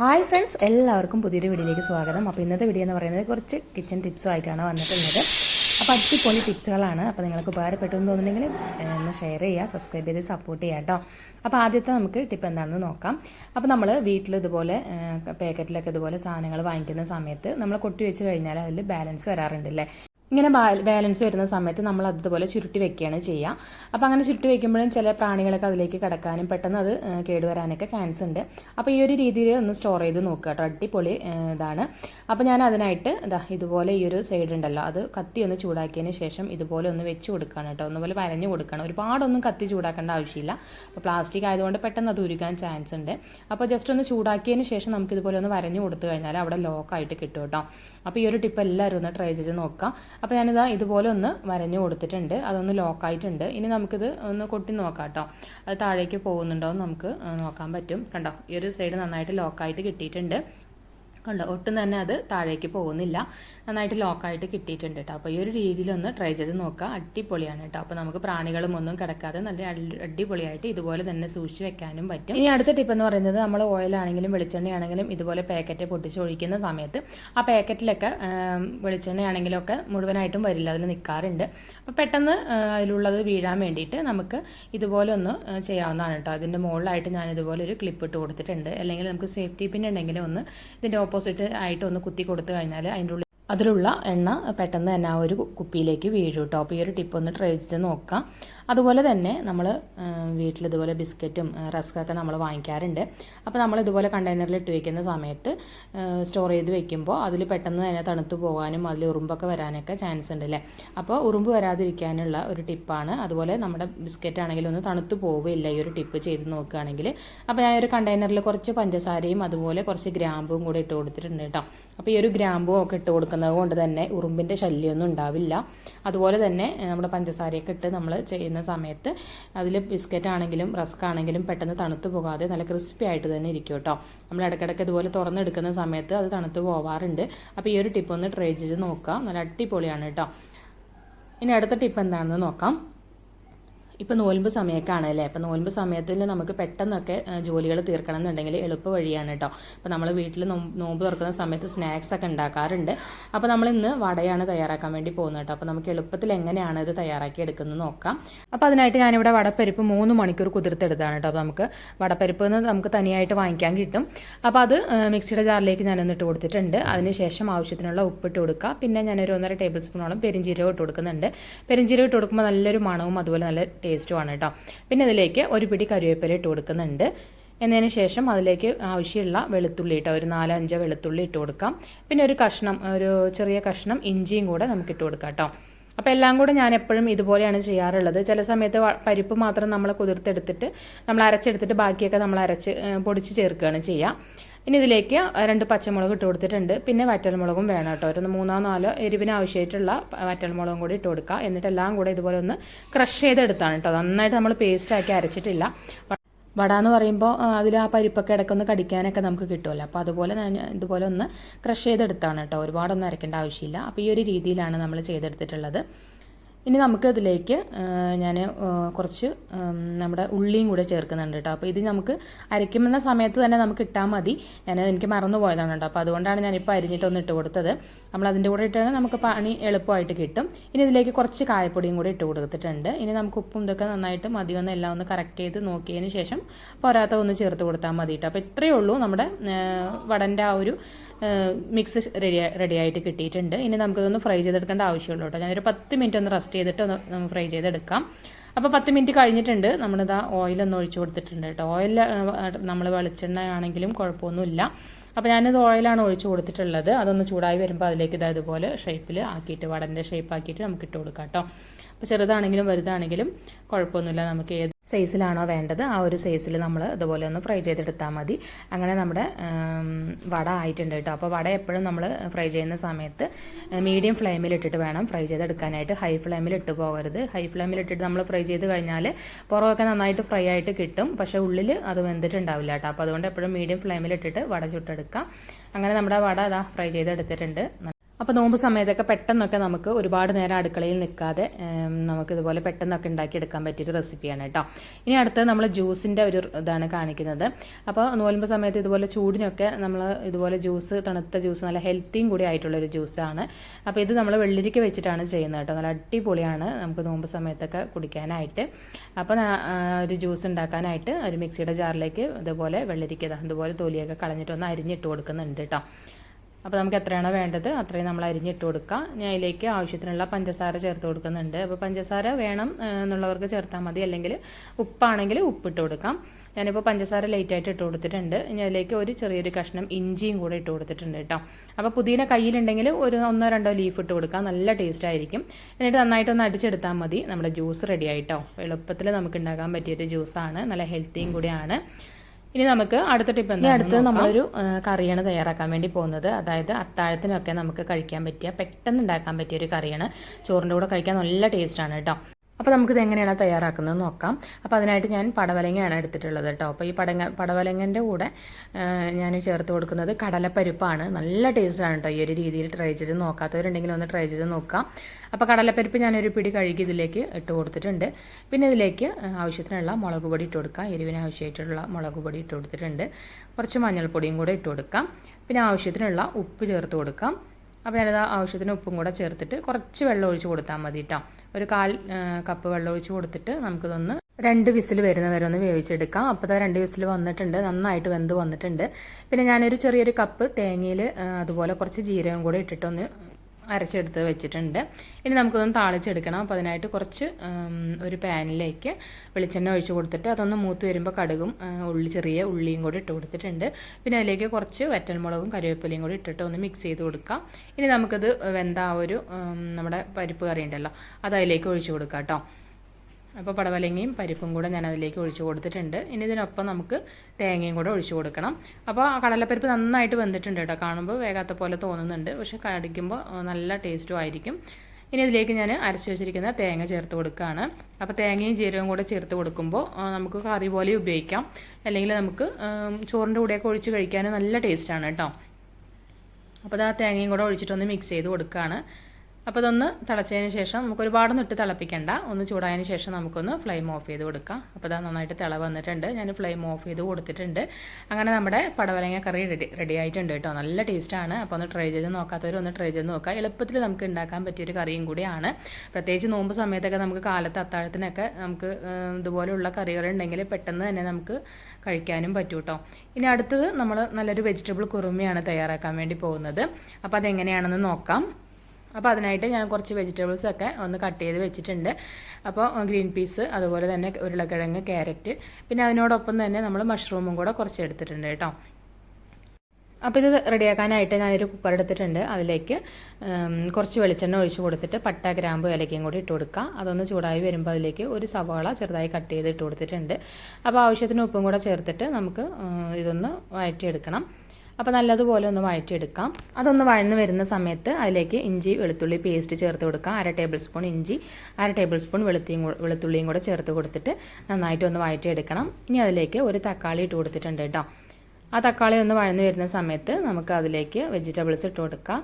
Hi friends എല്ലാവർക്കും പുതിയൊരു വീഡിയോയിലേക്ക് സ്വാഗതം. അപ്പോൾ ഇന്നത്തെ വീഡിയോ എന്ന് പറയുന്നത് കുറച്ച് കിച്ചൺ ടിപ്സും ആയിട്ടാണ് വന്നിട്ടുള്ളത്. അപ്പോൾ അടിപൊളി ടിപ്സുകളാണ് അപ്പോൾ നിങ്ങൾക്ക് ഉപകാരപ്പെട്ടു എന്ന് തോന്നുന്നുണ്ടെങ്കിൽ ഒന്ന് ഷെയർ ചെയ്യുക സബ്സ്ക്രൈബ് ചെയ്ത് സപ്പോർട്ട് ചെയ്യുക കേട്ടോ. അപ്പോൾ ആദ്യത്തെ നമുക്ക് ടിപ്പ് എന്താണെന്ന് നോക്കാം. അപ്പോൾ നമ്മൾ വീട്ടിൽ ഇതുപോലെ പാക്കറ്റിലൊക്കെ ഇതുപോലെ സാധനങ്ങൾ വാങ്ങിക്കുന്ന സമയത്ത് നമ്മൾ കൊട്ടി വെച്ച് കഴിഞ്ഞാൽ അതിൽ ബാലൻസ് വരാറുണ്ട് അല്ലേ ഇങ്ങനെ ബാലൻസ് വരുന്ന സമയത്ത് നമ്മൾ അതുപോലെ ചുരുട്ടി വെക്കുകയാണ് ചെയ്യുക. അപ്പോൾ അങ്ങനെ ചുരുട്ടി വെക്കുമ്പോഴും ചില പ്രാണികളൊക്കെ അതിലേക്ക് കിടക്കാനും പെട്ടെന്ന് അത് കേടുവരാനൊക്കെ ചാൻസ് ഉണ്ട്. അപ്പോൾ ഈ ഒരു രീതിയിൽ ഒന്ന് സ്റ്റോർ ചെയ്ത് നോക്കുക കേട്ടോ. അടിപൊളി ഇതാണ്. അപ്പോൾ ഞാൻ അതിനായിട്ട് ഇതാ ഇതുപോലെ ഈ ഒരു സൈഡ് ഉണ്ടല്ലോ അത് കത്തി ഒന്ന് ചൂടാക്കിയതിന് ശേഷം ഇതുപോലെ ഒന്ന് വെച്ച് കൊടുക്കണം കേട്ടോ. ഒന്നുപോലെ വരഞ്ഞു കൊടുക്കണം ഒരുപാടൊന്നും കത്തി ചൂടാക്കേണ്ട ആവശ്യമില്ല. അപ്പോൾ പ്ലാസ്റ്റിക് ആയതുകൊണ്ട് പെട്ടെന്ന് അത് ഉരുകാൻ ചാൻസ് ഉണ്ട്. അപ്പോൾ ജസ്റ്റ് ഒന്ന് ചൂടാക്കിയതിന് ശേഷം നമുക്ക് ഇതുപോലെ ഒന്ന് വരഞ്ഞു കൊടുത്തു കഴിഞ്ഞാൽ അവിടെ ലോക്കായിട്ട് കിട്ടും കേട്ടോ. അപ്പോൾ ഈ ഒരു ടിപ്പ് എല്ലാവരും ഒന്ന് ട്രൈ ചെയ്ത് നോക്കാം അപ്പോൾ ഞാനിതാ ഇതുപോലെ ഒന്ന് വരഞ്ഞു കൊടുത്തിട്ടുണ്ട്. അതൊന്ന് ലോക്കായിട്ടുണ്ട് ഇനി നമുക്കിത് ഒന്ന് കൊട്ടി നോക്കാം കേട്ടോ അത് താഴേക്ക് പോകുന്നുണ്ടോ എന്ന് നമുക്ക് നോക്കാൻ പറ്റും. കണ്ടോ? ഈ ഒരു സൈഡ് നന്നായിട്ട് ലോക്കായിട്ട് കിട്ടിയിട്ടുണ്ട്. കണ്ടോ? ഒട്ടും തന്നെ അത് താഴേക്ക് പോകുന്നില്ല. നന്നായിട്ട് ലോക്കായിട്ട് കിട്ടിയിട്ടുണ്ട് കേട്ടോ അപ്പോൾ ഈ ഒരു രീതിയിലൊന്ന് ട്രൈ ചെയ്ത് നോക്കുക അടിപൊളിയാണ് കേട്ടോ അപ്പോൾ നമുക്ക് പ്രാണികളും ഒന്നും കിടക്കാതെ നല്ല അടിപൊളിയായിട്ട് ഇതുപോലെ തന്നെ സൂക്ഷിച്ച് വെക്കാനും പറ്റും. ഇനി അടുത്ത ടിപ്പ് എന്ന് പറയുന്നത് നമ്മൾ ഓയിലാണെങ്കിലും വെളിച്ചെണ്ണയാണെങ്കിലും ഇതുപോലെ പാക്കറ്റ് പൊട്ടിച്ച് ഒഴിക്കുന്ന സമയത്ത് ആ പാക്കറ്റിലൊക്കെ വെളിച്ചെണ്ണയാണെങ്കിലും ഒക്കെ മുഴുവനായിട്ടും വരില്ല. അതിൽ നിൽക്കാറുണ്ട് അപ്പോൾ പെട്ടെന്ന് അതിലുള്ളത് വീഴാൻ വേണ്ടിയിട്ട് നമുക്ക് ഇതുപോലെ ഒന്ന് ചെയ്യാവുന്നതാണ് കേട്ടോ അതിന്റെ മുകളിലായിട്ട് ഞാൻ ഇതുപോലെ ഒരു ക്ലിപ്പ് ഇട്ട് കൊടുത്തിട്ടുണ്ട്. അല്ലെങ്കിൽ നമുക്ക് സേഫ്റ്റി പിൻ ഉണ്ടെങ്കിൽ ഒന്ന് ഇതിന്റെ ഓപ്പോസിറ്റ് ആയിട്ട് ഒന്ന് കുത്തി കൊടുത്തു കഴിഞ്ഞാൽ അതിന്റെ ഉള്ളിൽ അതിലുള്ള എണ്ണ പെട്ടെന്ന് തന്നെ ആ ഒരു കുപ്പിയിലേക്ക് വീഴും കേട്ടോ അപ്പോൾ ഈ ഒരു ടിപ്പ് ഒന്ന് ട്രൈ ചെയ്ത് നോക്കാം. അതുപോലെ തന്നെ നമ്മൾ വീട്ടിൽ ഇതുപോലെ ബിസ്ക്കറ്റും റസ്ക്കൊക്കെ നമ്മൾ വാങ്ങിക്കാറുണ്ട്. അപ്പോൾ നമ്മൾ ഇതുപോലെ കണ്ടെയ്നറിൽ ഇട്ട് വയ്ക്കുന്ന സമയത്ത് സ്റ്റോർ ചെയ്ത് വെക്കുമ്പോൾ അതിൽ പെട്ടെന്ന് തന്നെ തണുത്ത് പോകാനും അതിൽ ഉറുമ്പൊക്കെ വരാനൊക്കെ ചാൻസ് ഉണ്ട് അല്ലേ അപ്പോൾ ഉറുമ്പ് വരാതിരിക്കാനുള്ള ഒരു ടിപ്പാണ്. അതുപോലെ നമ്മുടെ ബിസ്ക്കറ്റ് ആണെങ്കിലും ഒന്ന് തണുത്ത് പോവുകയില്ല ഈ ഒരു ടിപ്പ് ചെയ്ത് നോക്കുകയാണെങ്കിൽ അപ്പോൾ ഞാൻ ഒരു കണ്ടെയ്നറിൽ കുറച്ച് പഞ്ചസാരയും അതുപോലെ കുറച്ച് ഗ്രാമ്പും കൂടെ ഇട്ട് കൊടുത്തിട്ടുണ്ട് കേട്ടോ അപ്പോൾ ഈ ഒരു ഗ്രാമ്പും ഒക്കെ ഇട്ട് കൊടുക്കുന്നത് കൊണ്ട് തന്നെ ഉറുമ്പിന്റെ ശല്യമൊന്നും ഉണ്ടാവില്ല. അതുപോലെ തന്നെ നമ്മുടെ പഞ്ചസാരയൊക്കെ ഇട്ട് നമ്മൾ ചെയ്യുന്ന സമയത്ത് അതിൽ ബിസ്ക്കറ്റ് ആണെങ്കിലും റസ്ക് ആണെങ്കിലും പെട്ടെന്ന് തണുത്ത് പോകാതെ നല്ല ക്രിസ്പി ആയിട്ട് തന്നെ ഇരിക്കും കേട്ടോ. നമ്മൾ ഇടയ്ക്കിടയ്ക്ക് ഇതുപോലെ തുറന്നെടുക്കുന്ന സമയത്ത് അത് തണുത്ത് പോവാറുണ്ട്. അപ്പോൾ ഈ ഒരു ടിപ്പ് ഒന്ന് ട്രൈ ചെയ്ത് നോക്കാം. നല്ല അടിപൊളിയാണ് കേട്ടോ. ഇനി അടുത്ത ടിപ്പ് എന്താണെന്ന് നോക്കാം. ഇപ്പോൾ നോൽമ്പ് സമയമൊക്കെയാണ് അല്ലേ? അപ്പോൾ നോൽമ്പ് സമയത്തിൽ നമുക്ക് പെട്ടെന്നൊക്കെ ജോലികൾ തീർക്കണം എന്നുണ്ടെങ്കിൽ എളുപ്പ വഴിയാണ് കേട്ടോ അപ്പോൾ നമ്മൾ വീട്ടിൽ നോമ്പ് തുറക്കുന്ന സമയത്ത് സ്നാക്സ് ഒക്കെ ഉണ്ടാക്കാറുണ്ട്. അപ്പോൾ നമ്മൾ ഇന്ന് വടയാണ് തയ്യാറാക്കാൻ വേണ്ടി പോകുന്നത് കേട്ടോ അപ്പോൾ നമുക്ക് എളുപ്പത്തിൽ എങ്ങനെയാണ് ഇത് തയ്യാറാക്കി എടുക്കുന്നത് നോക്കാം. അപ്പോൾ അതിനായിട്ട് ഞാനിവിടെ വടപ്പരിപ്പ് മൂന്ന് മണിക്കൂർ കുതിർത്തെടുത്താണ് കേട്ടോ അപ്പോൾ നമുക്ക് വടപ്പരിപ്പ് എന്ന് നമുക്ക് തനിയായിട്ട് വാങ്ങിക്കാൻ കിട്ടും. അപ്പോൾ അത് മിക്സിയുടെ ജാറിലേക്ക് ഞാനൊന്ന് ഇട്ട് കൊടുത്തിട്ടുണ്ട്. അതിനുശേഷം ആവശ്യത്തിനുള്ള ഉപ്പിട്ട് കൊടുക്കുക. പിന്നെ ഞാനൊരു ഒന്നര ടേബിൾ സ്പൂണോളം പെരിഞ്ചീരകം ഇട്ട് കൊടുക്കുന്നുണ്ട്. പെരിഞ്ചീരകം ഇട്ട് കൊടുക്കുമ്പോൾ നല്ലൊരു മണവും അതുപോലെ നല്ല ടേസ്റ്റുമാണ് കേട്ടോ പിന്നെ ഇതിലേക്ക് ഒരു പിടി കറിവേപ്പില ഇട്ട് കൊടുക്കുന്നുണ്ട്. എന്നതിന് ശേഷം അതിലേക്ക് ആവശ്യമുള്ള വെളുത്തുള്ളി ഇട്ടോ ഒരു നാലഞ്ച് വെളുത്തുള്ളി ഇട്ട് കൊടുക്കാം. പിന്നെ ഒരു കഷ്ണം ഒരു ചെറിയ കഷ്ണം ഇഞ്ചിയും കൂടെ നമുക്ക് ഇട്ട് കൊടുക്കാം കേട്ടോ അപ്പോൾ എല്ലാം കൂടെ ഞാൻ എപ്പോഴും ഇതുപോലെയാണ് ചെയ്യാറുള്ളത്. ചില സമയത്ത് പരിപ്പ് മാത്രം നമ്മൾ കുതിർത്തെടുത്തിട്ട് നമ്മൾ അരച്ചെടുത്തിട്ട് ബാക്കിയൊക്കെ നമ്മൾ അരച്ച് പൊടിച്ച് ചേർക്കുകയാണ് ചെയ്യുക ഇനി ഇതിലേക്ക് രണ്ട് പച്ചമുളക് ഇട്ട് കൊടുത്തിട്ടുണ്ട്. പിന്നെ വറ്റൽമുളകും വേണം കേട്ടോ. ഒരു മൂന്നോ നാലോ എരിവിന് ആവശ്യമായിട്ടുള്ള വറ്റൽമുളകും കൂടി ഇട്ട് കൊടുക്കുക. എന്നിട്ട് എല്ലാം കൂടെ ഇതുപോലെ ഒന്ന് ക്രഷ് ചെയ്തെടുത്താണ് കേട്ടോ. നന്നായിട്ട് നമ്മൾ പേസ്റ്റാക്കി അരച്ചിട്ടില്ല. വട എന്ന് പറയുമ്പോൾ അതിൽ ആ പരിപ്പൊക്കെ ഇടയ്ക്കൊന്ന് കടിക്കാനൊക്കെ നമുക്ക് കിട്ടുമല്ലോ. അപ്പോൾ അതുപോലെ ഞാൻ ഇതുപോലെ ഒന്ന് ക്രഷ് ചെയ്തെടുത്താണ് കേട്ടോ. ഒരുപാടൊന്നും അരക്കേണ്ട ആവശ്യമില്ല. അപ്പോൾ ഈ ഒരു രീതിയിലാണ് നമ്മൾ ചെയ്തെടുത്തിട്ടുള്ളത്. ഇനി നമുക്ക് അതിലേക്ക് ഞാൻ കുറച്ച് നമ്മുടെ ഉള്ളിയും കൂടെ ചേർക്കുന്നുണ്ട് കേട്ടോ. അപ്പോൾ ഇത് നമുക്ക് അരയ്ക്കുന്ന സമയത്ത് തന്നെ നമുക്ക് ഇട്ടാൽ മതി. ഞാൻ എനിക്ക് മറന്നു പോയതാണ് കേട്ടോ. അപ്പോൾ അതുകൊണ്ടാണ് ഞാനിപ്പോൾ അരിഞ്ഞിട്ടൊന്ന് ഇട്ട് കൊടുത്തത്. നമ്മൾ അതിന്റെ കൂടെ ഇട്ടാണ് നമുക്ക് പണി എളുപ്പമായിട്ട് കിട്ടും. ഇനി ഇതിലേക്ക് കുറച്ച് കായപ്പൊടിയും കൂടി ഇട്ട് കൊടുത്തിട്ടുണ്ട്. ഇനി നമുക്ക് ഉപ്പും ഇതൊക്കെ നന്നായിട്ട് മതിയൊന്ന് എല്ലാം ഒന്ന് കറക്റ്റ് ചെയ്ത് നോക്കിയതിന് ശേഷം പോരാത്ത ഒന്ന് ചേർത്ത് കൊടുത്താൽ മതി കേട്ടോ. അപ്പോൾ ഇത്രയേ ഉള്ളൂ നമ്മുടെ വടന്റെ ആ ഒരു മിക്സ് റെഡി റെഡി ആയിട്ട് കിട്ടിയിട്ടുണ്ട്. ഇനി നമുക്കിതൊന്ന് ഫ്രൈ ചെയ്തെടുക്കേണ്ട ആവശ്യമുള്ളൂ കേട്ടോ. ഞാനൊരു പത്ത് മിനിറ്റ് ഒന്ന് റെസ്റ്റ് ചെയ്തിട്ട് ഒന്ന് ഫ്രൈ ചെയ്തെടുക്കാം. അപ്പോൾ പത്ത് മിനിറ്റ് കഴിഞ്ഞിട്ടുണ്ട്. നമ്മളിതാ ഓയിലൊന്ന് ഒഴിച്ചു കൊടുത്തിട്ടുണ്ട് കേട്ടോ. ഓയിൽ നമ്മൾ വെളിച്ചെണ്ണ ആണെങ്കിലും കുഴപ്പമൊന്നുമില്ല. അപ്പോൾ ഞാനിത് ഓയിലാണ് ഒഴിച്ചു കൊടുത്തിട്ടുള്ളത്. അതൊന്ന് ചൂടായി വരുമ്പോൾ അതിലേക്ക് ഇതാ ഇതുപോലെ ഷേപ്പിൽ ആക്കിയിട്ട് വടന്റെ ഷേപ്പ് ആക്കിയിട്ട് നമുക്ക് ഇട്ട് കൊടുക്കാം കേട്ടോ. അപ്പോൾ ചെറുതാണെങ്കിലും വലുതാണെങ്കിലും കുഴപ്പമൊന്നുമില്ല. നമുക്ക് ഏത് സൈസിലാണോ വേണ്ടത് ആ ഒരു സൈസിൽ നമ്മൾ ഇതുപോലെ ഒന്ന് ഫ്രൈ ചെയ്തെടുത്താൽ മതി. അങ്ങനെ നമ്മുടെ വട ആയിട്ടുണ്ട് കേട്ടോ. അപ്പോൾ വട എപ്പോഴും നമ്മൾ ഫ്രൈ ചെയ്യുന്ന സമയത്ത് മീഡിയം ഫ്ലെയിമിൽ ഇട്ടിട്ട് വേണം ഫ്രൈ ചെയ്തെടുക്കാനായിട്ട്. ഹൈ ഫ്ലെയിമിൽ ഇട്ട് പോകരുത്. ഹൈ ഫ്ലെയിമിൽ ഇട്ടിട്ട് നമ്മൾ ഫ്രൈ ചെയ്ത് കഴിഞ്ഞാൽ പുറമൊക്കെ നന്നായിട്ട് ഫ്രൈ ആയിട്ട് കിട്ടും. പക്ഷേ ഉള്ളിൽ അത് വെന്തിട്ടുണ്ടാവില്ല കേട്ടോ. അപ്പോൾ അതുകൊണ്ട് എപ്പോഴും മീഡിയം ഫ്ലെയിമിൽ ഇട്ടിട്ട് വട ചുട്ടെടുക്കാം. അങ്ങനെ നമ്മുടെ വട അതാ ഫ്രൈ ചെയ്തെടുത്തിട്ടുണ്ട്. അപ്പോൾ നോമ്പ് സമയത്തൊക്കെ പെട്ടെന്നൊക്കെ നമുക്ക് ഒരുപാട് നേരം അടുക്കളയിൽ നിൽക്കാതെ നമുക്കിതുപോലെ പെട്ടെന്നൊക്കെ ഉണ്ടാക്കിയെടുക്കാൻ പറ്റിയൊരു റെസിപ്പിയാണ് കേട്ടോ. ഇനി അടുത്തത് നമ്മൾ ജ്യൂസിന്റെ ഒരു ഇതാണ് കാണിക്കുന്നത്. അപ്പോൾ നോൽമ്പ് സമയത്ത് ഇതുപോലെ ചൂടിനൊക്കെ നമ്മൾ ഇതുപോലെ ജ്യൂസ് തണുത്ത ജ്യൂസ് നല്ല ഹെൽത്തിയും കൂടി ആയിട്ടുള്ളൊരു ജ്യൂസാണ്. അപ്പോൾ ഇത് നമ്മൾ വെള്ളരിക്ക വെച്ചിട്ടാണ് ചെയ്യുന്നത് കേട്ടോ. നല്ല അടിപൊളിയാണ് നമുക്ക് നോമ്പ് സമയത്തൊക്കെ കുടിക്കാനായിട്ട്. അപ്പോൾ ഒരു ജ്യൂസ് ഉണ്ടാക്കാനായിട്ട് ഒരു മിക്സിയുടെ ജാറിലേക്ക് ഇതുപോലെ വെള്ളരിക്ക ഇതാ ഇതുപോലെ തൊലിയൊക്കെ കളഞ്ഞിട്ട് ഒന്ന് അരിഞ്ഞിട്ട് കൊടുക്കുന്നുണ്ട് കേട്ടോ. അപ്പോൾ നമുക്ക് എത്രയാണോ വേണ്ടത് അത്രയും നമ്മൾ അരിഞ്ഞിട്ട് കൊടുക്കുക ഞാൻ അതിലേക്ക് ആവശ്യത്തിനുള്ള പഞ്ചസാര ചേർത്ത് കൊടുക്കുന്നുണ്ട്. അപ്പോൾ പഞ്ചസാര വേണം എന്നുള്ളവർക്ക് ചേർത്താൽ മതി. അല്ലെങ്കിൽ ഉപ്പാണെങ്കിൽ ഉപ്പിട്ട് കൊടുക്കാം. ഞാനിപ്പോൾ പഞ്ചസാര ലൈറ്റായിട്ട് ഇട്ട് കൊടുത്തിട്ടുണ്ട്. ഇനി അതിലേക്ക് ഒരു ചെറിയൊരു കഷ്ണം ഇഞ്ചിയും കൂടെ ഇട്ട് കൊടുത്തിട്ടുണ്ട് കേട്ടോ. അപ്പോൾ പുതിന കയ്യിലുണ്ടെങ്കിൽ ഒരു ഒന്നോ രണ്ടോ ലീഫ് ഇട്ട് കൊടുക്കാം. നല്ല ടേസ്റ്റ് ആയിരിക്കും. എന്നിട്ട് നന്നായിട്ട് ഒന്ന് അടിച്ചെടുത്താൽ മതി. നമ്മുടെ ജ്യൂസ് റെഡി ആയിട്ടോ. എളുപ്പത്തിൽ നമുക്ക് ഉണ്ടാക്കാൻ പറ്റിയൊരു ജ്യൂസാണ് നല്ല ഹെൽത്തിയും കൂടിയാണ്. ഇനി നമുക്ക് അടുത്ത ടിപ്പ് എന്താ അടുത്ത് നമ്മളൊരു കറിയാണ് തയ്യാറാക്കാൻ വേണ്ടി പോകുന്നത്. അതായത് അത്താഴത്തിനൊക്കെ നമുക്ക് കഴിക്കാൻ പറ്റിയ പെട്ടെന്ന് ഉണ്ടാക്കാൻ പറ്റിയ ഒരു കറിയാണ്. ചോറിന്റെ കൂടെ കഴിക്കാൻ നല്ല ടേസ്റ്റാണ് കേട്ടോ. അപ്പോൾ നമുക്കിത് എങ്ങനെയാണ് തയ്യാറാക്കുന്നത് നോക്കാം. അപ്പോൾ അതിനായിട്ട് ഞാൻ പടവലങ്ങയാണ് എടുത്തിട്ടുള്ളത് കേട്ടോ. അപ്പോൾ ഈ പടങ്ങ പടവലങ്ങന്റെ കൂടെ ഞാൻ ചേർത്ത് കൊടുക്കുന്നത് കടലപ്പരിപ്പാണ്. നല്ല ടേസ്റ്റാണ് കേട്ടോ ഈ ഒരു രീതിയിൽ ട്രൈ ചെയ്ത് നോക്കാത്തവരുണ്ടെങ്കിൽ ഒന്ന് ട്രൈ ചെയ്ത് നോക്കാം. അപ്പോൾ കടലപ്പരിപ്പ് ഞാനൊരു പിടി കഴുകി ഇതിലേക്ക് ഇട്ട് കൊടുത്തിട്ടുണ്ട്. പിന്നെ ഇതിലേക്ക് ആവശ്യത്തിനുള്ള മുളക് പൊടി ഇട്ട് കൊടുക്കാം. എരിവിന് ആവശ്യമായിട്ടുള്ള മുളക് പൊടി ഇട്ട് കൊടുത്തിട്ടുണ്ട്. കുറച്ച് മഞ്ഞൾപ്പൊടിയും കൂടെ ഇട്ട് കൊടുക്കാം. പിന്നെ ആവശ്യത്തിനുള്ള ഉപ്പ് ചേർത്ത് കൊടുക്കാം. അപ്പോൾ ഞാനത് ആവശ്യത്തിന് ഉപ്പും കൂടെ ചേർത്തിട്ട് കുറച്ച് വെള്ളം ഒഴിച്ച് കൊടുത്താൽ മതി കേട്ടോ ഒരു കാൽ കപ്പ് വെള്ളം ഒഴിച്ച് കൊടുത്തിട്ട് നമുക്കിതൊന്ന് രണ്ട് വിസിൽ വരുന്ന വരെ ഒന്ന് വേവിച്ചെടുക്കാം. അപ്പോൾ രണ്ട് വിസിൽ വന്നിട്ടുണ്ട്. നന്നായിട്ട് വെന്ത് വന്നിട്ടുണ്ട്. പിന്നെ ഞാനൊരു ചെറിയൊരു കപ്പ് തേങ്ങയിൽ അതുപോലെ കുറച്ച് ജീരകം കൂടെ ഇട്ടിട്ടൊന്ന് അരച്ചെടുത്ത് വെച്ചിട്ടുണ്ട്. ഇനി നമുക്കൊന്ന് താളിച്ചെടുക്കണം. അപ്പോൾ അതിനായിട്ട് കുറച്ച് ഒരു പാനിലേക്ക് വെളിച്ചെണ്ണ ഒഴിച്ച് കൊടുത്തിട്ട് അതൊന്ന് മൂത്ത് വരുമ്പോൾ കടുകും ഉള്ളി ചെറിയ ഉള്ളിയും കൂടി ഇട്ട് കൊടുത്തിട്ടുണ്ട്. പിന്നെ അതിലേക്ക് കുറച്ച് വറ്റൽമുളകും കറിവേപ്പിലയും കൂടി ഇട്ടിട്ട് ഒന്ന് മിക്സ് ചെയ്ത് കൊടുക്കാം. ഇനി നമുക്കത് വെന്ത ആ ഒരു നമ്മുടെ പരിപ്പ് കറി ഉണ്ടല്ലോ അത് അതിലേക്ക് ഒഴിച്ച് കൊടുക്കാം കേട്ടോ. അപ്പോൾ പടവലങ്ങയും പരിപ്പും കൂടെ ഞാൻ അതിലേക്ക് ഒഴിച്ചു കൊടുത്തിട്ടുണ്ട്. ഇനി ഇതിനൊപ്പം നമുക്ക് തേങ്ങയും കൂടെ ഒഴിച്ചു കൊടുക്കണം. അപ്പോൾ ആ കടലപ്പരിപ്പ് നന്നായിട്ട് വെന്തിട്ടുണ്ട് കേട്ടോ. കാണുമ്പോൾ വേഗാത്ത പോലെ തോന്നുന്നുണ്ട്. പക്ഷെ കടിക്കുമ്പോൾ നല്ല ടേസ്റ്റും ആയിരിക്കും. ഇനി ഇതിലേക്ക് ഞാൻ അരച്ച് വെച്ചിരിക്കുന്ന തേങ്ങ ചേർത്ത് കൊടുക്കുകയാണ് അപ്പോൾ തേങ്ങയും ജീരകവും കൂടെ ചേർത്ത് കൊടുക്കുമ്പോൾ നമുക്ക് കറി പോലെ ഉപയോഗിക്കാം. അല്ലെങ്കിൽ നമുക്ക് ചോറിന്റെ കൂടെയൊക്കെ ഒഴിച്ച് കഴിക്കാൻ നല്ല ടേസ്റ്റാണ് കേട്ടോ. അപ്പോൾ ആ തേങ്ങയും കൂടെ ഒഴിച്ചിട്ടൊന്ന് മിക്സ് ചെയ്ത് കൊടുക്കുകയാണ് അപ്പോൾ ഇതൊന്ന് തിളച്ചതിന് ശേഷം നമുക്ക് ഒരുപാടൊന്നും ഇട്ട് തിളപ്പിക്കണ്ട. ഒന്ന് ചൂടായതിന് ശേഷം നമുക്കൊന്ന് ഫ്ലെയിം ഓഫ് ചെയ്ത് കൊടുക്കാം. അപ്പോൾ അത് നന്നായിട്ട് തിള വന്നിട്ടുണ്ട്. ഞാൻ ഫ്ലെയിം ഓഫ് ചെയ്ത് കൊടുത്തിട്ടുണ്ട്. അങ്ങനെ നമ്മുടെ പടവലങ്ങ കറി റെഡി റെഡി ആയിട്ടുണ്ട് കേട്ടോ. നല്ല ടേസ്റ്റാണ് അപ്പോൾ ഒന്ന് ട്രൈ ചെയ്ത് നോക്കാത്തവർ ഒന്ന് ട്രൈ ചെയ്ത് നോക്കാം എളുപ്പത്തിൽ നമുക്ക് ഉണ്ടാക്കാൻ പറ്റിയൊരു കറിയും കൂടിയാണ്. പ്രത്യേകിച്ച് നോമ്പ് സമയത്തൊക്കെ നമുക്ക് കാലത്ത് അത്താഴത്തിനൊക്കെ നമുക്ക് ഇതുപോലെയുള്ള കറികളുണ്ടെങ്കിൽ പെട്ടെന്ന് തന്നെ നമുക്ക് കഴിക്കാനും പറ്റും കേട്ടോ ഇനി അടുത്തത് നമ്മൾ നല്ലൊരു വെജിറ്റബിൾ കുറുമയാണ് തയ്യാറാക്കാൻ വേണ്ടി പോകുന്നത്. അപ്പോൾ അതെങ്ങനെയാണെന്ന് നോക്കാം. അപ്പോൾ അതിനായിട്ട് ഞാൻ കുറച്ച് വെജിറ്റബിൾസ് ഒക്കെ ഒന്ന് കട്ട് ചെയ്ത് വെച്ചിട്ടുണ്ട്. അപ്പോൾ ഗ്രീൻ പീസ് അതുപോലെ തന്നെ ഉരുളക്കിഴങ്ങ് ക്യാരറ്റ് പിന്നെ അതിനോടൊപ്പം തന്നെ നമ്മൾ മഷ്റൂമും കൂടെ കുറച്ച് എടുത്തിട്ടുണ്ട് കേട്ടോ. അപ്പോൾ ഇത് റെഡിയാക്കാനായിട്ട് ഞാനൊരു കുക്കർ എടുത്തിട്ടുണ്ട്. അതിലേക്ക് കുറച്ച് വെളിച്ചെണ്ണ ഒഴിച്ച് കൊടുത്തിട്ട് പട്ട ഗ്രാമ്പ് ഏലക്കയും കൂടി ഇട്ട് കൊടുക്കുക അതൊന്ന് ചൂടായി വരുമ്പോൾ അതിലേക്ക് ഒരു സവാള ചെറുതായി കട്ട് ചെയ്ത് ഇട്ട് കൊടുത്തിട്ടുണ്ട്. അപ്പോൾ ആവശ്യത്തിന് ഉപ്പും കൂടെ ചേർത്തിട്ട് നമുക്ക് ഇതൊന്ന് വഴറ്റിയെടുക്കണം. അപ്പോൾ നല്ലതുപോലെ ഒന്ന് വഴറ്റിയെടുക്കാം. അതൊന്ന് വഴന്ന് വരുന്ന സമയത്ത് അതിലേക്ക് ഇഞ്ചി വെളുത്തുള്ളി പേസ്റ്റ് ചേർത്ത് കൊടുക്കാം. അര ടേബിൾ സ്പൂൺ ഇഞ്ചി അര ടേബിൾ സ്പൂൺ വെളുത്തിയും വെളുത്തുള്ളിയും കൂടെ ചേർത്ത് കൊടുത്തിട്ട് നന്നായിട്ട് ഒന്ന് വഴറ്റിയെടുക്കണം. ഇനി അതിലേക്ക് ഒരു തക്കാളി ഇട്ട് കൊടുത്തിട്ടുണ്ട് കേട്ടോ ആ തക്കാളി ഒന്ന് വഴന്ന് വരുന്ന സമയത്ത് നമുക്ക് അതിലേക്ക് വെജിറ്റബിൾസ് ഇട്ട് കൊടുക്കാം.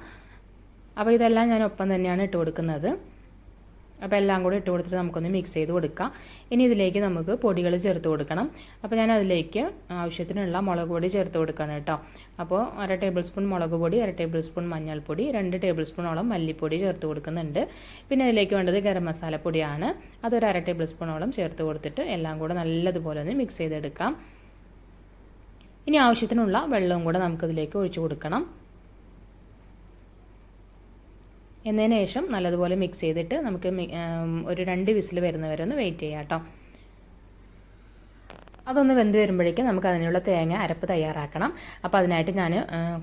അപ്പോൾ ഇതെല്ലാം ഞാൻ ഒപ്പം തന്നെയാണ് ഇട്ട് കൊടുക്കുന്നത്. അപ്പോൾ എല്ലാം കൂടി ഇട്ട് കൊടുത്തിട്ട് നമുക്കൊന്ന് മിക്സ് ചെയ്ത് കൊടുക്കാം. ഇനി ഇതിലേക്ക് നമുക്ക് പൊടികൾ ചേർത്ത് കൊടുക്കണം. അപ്പോൾ ഞാൻ അതിലേക്ക് ആവശ്യത്തിനുള്ള മുളക് പൊടി ചേർത്ത് കൊടുക്കണം കേട്ടോ. അപ്പോൾ അര ടേബിൾ സ്പൂൺ മുളക് പൊടി അര ടേബിൾ സ്പൂൺ മഞ്ഞൾപ്പൊടി രണ്ട് ടേബിൾ സ്പൂണോളം മല്ലിപ്പൊടി ചേർത്ത് കൊടുക്കുന്നുണ്ട്. പിന്നെ അതിലേക്ക് വേണ്ടത് ഗരം മസാലപ്പൊടിയാണ് അതൊരു അര ടേബിൾ സ്പൂണോളം ചേർത്ത് കൊടുത്തിട്ട് എല്ലാം കൂടെ നല്ലതുപോലെ ഒന്ന് മിക്സ് ചെയ്തെടുക്കാം. ഇനി ആവശ്യത്തിനുള്ള വെള്ളവും കൂടെ നമുക്കിതിലേക്ക് ഒഴിച്ചു കൊടുക്കണം. എന്നതിന് ശേഷം നല്ലതുപോലെ മിക്സ് ചെയ്തിട്ട് നമുക്ക് ഒരു രണ്ട് വിസിൽ വരുന്നവരെ ഒന്ന് വെയിറ്റ് ചെയ്യാം കേട്ടോ. അതൊന്ന് വെന്ത് വരുമ്പോഴേക്കും നമുക്ക് അതിനുള്ള തേങ്ങ അരപ്പ് തയ്യാറാക്കണം. അപ്പോൾ അതിനായിട്ട് ഞാൻ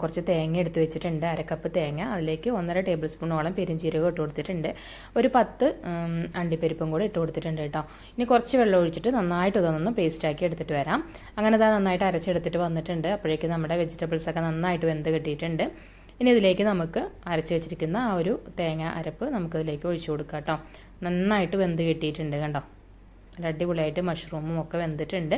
കുറച്ച് തേങ്ങ എടുത്തു വെച്ചിട്ടുണ്ട്. അരക്കപ്പ് തേങ്ങ. അതിലേക്ക് ഒന്നര ടേബിൾ സ്പൂണോളം പെരിഞ്ചീരകം ഇട്ട് കൊടുത്തിട്ടുണ്ട്. ഒരു പത്ത് അണ്ടിപ്പരിപ്പും കൂടെ ഇട്ട് കൊടുത്തിട്ടുണ്ട് കേട്ടോ. ഇനി കുറച്ച് വെള്ളം ഒഴിച്ചിട്ട് നന്നായിട്ട് ഇതൊന്ന് പേസ്റ്റാക്കി എടുത്തിട്ട് വരാം. അങ്ങനെ അത് നന്നായിട്ട് അരച്ചെടുത്തിട്ട് വന്നിട്ടുണ്ട്. അപ്പോഴേക്കും നമ്മുടെ വെജിറ്റബിൾസൊക്കെ നന്നായിട്ട് വെന്ത് കിട്ടിയിട്ടുണ്ട്. ഇനി ഇതിലേക്ക് നമുക്ക് അരച്ച് വെച്ചിരിക്കുന്ന ആ ഒരു തേങ്ങ അരപ്പ് നമുക്ക് ഇതിലേക്ക് ഒഴിച്ചു കൊടുക്കാം കേട്ടോ. നന്നായിട്ട് വെന്ത് കിട്ടിയിട്ടുണ്ട് കണ്ടോ. നല്ല അടിപൊളിയായിട്ട് മഷ്റൂമും ഒക്കെ വെന്തിട്ടുണ്ട്.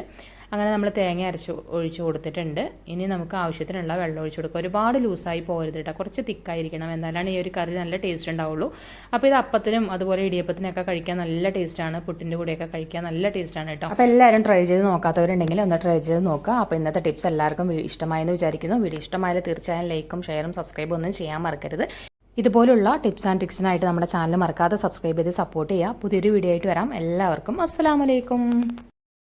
അങ്ങനെ നമ്മൾ തേങ്ങ അരച്ച് ഒഴിച്ച് കൊടുത്തിട്ടുണ്ട്. ഇനി നമുക്ക് ആവശ്യത്തിനുള്ള വെള്ളം ഒഴിച്ച് കൊടുക്കുക ഒരുപാട് ലൂസായി പോകരുത് കേട്ടോ കുറച്ച് തിക്കായിരിക്കണം എന്നാലാണ് ഈ ഒരു കറി നല്ല ടേസ്റ്റ് ഉണ്ടാവുള്ളൂ. അപ്പോൾ ഇത് അപ്പത്തിനും അതുപോലെ ഇടിയപ്പത്തിനൊക്കെ കഴിക്കാൻ നല്ല ടേസ്റ്റാണ് പുട്ടിന്റെ കൂടെയൊക്കെ കഴിക്കാൻ നല്ല ടേസ്റ്റാണ് കേട്ടോ അപ്പോൾ എല്ലാവരും ട്രൈ ചെയ്ത് നോക്കാത്തവരുണ്ടെങ്കിൽ ഒന്ന് ട്രൈ ചെയ്ത് നോക്കുക അപ്പോൾ ഇന്നത്തെ ടിപ്സ് എല്ലാവർക്കും ഇഷ്ടമായെന്ന് വിചാരിക്കുന്നു. വീഡിയോ ഇഷ്ടമായാൽ തീർച്ചയായും ലൈക്കും ഷെയറും സബ്സ്ക്രൈബും ഒന്നും ചെയ്യാൻ മറക്കരുത്. ഇതുപോലുള്ള ടിപ്സ് ആൻഡ് ട്രിക്സിനായിട്ട് നമ്മുടെ ചാനൽ മറക്കാതെ സബ്സ്ക്രൈബ് ചെയ്ത് സപ്പോർട്ട് ചെയ്യുക. പുതിയൊരു വീഡിയോ ആയിട്ട് വരാം. എല്ലാവർക്കും അസ്സലാമലൈക്കും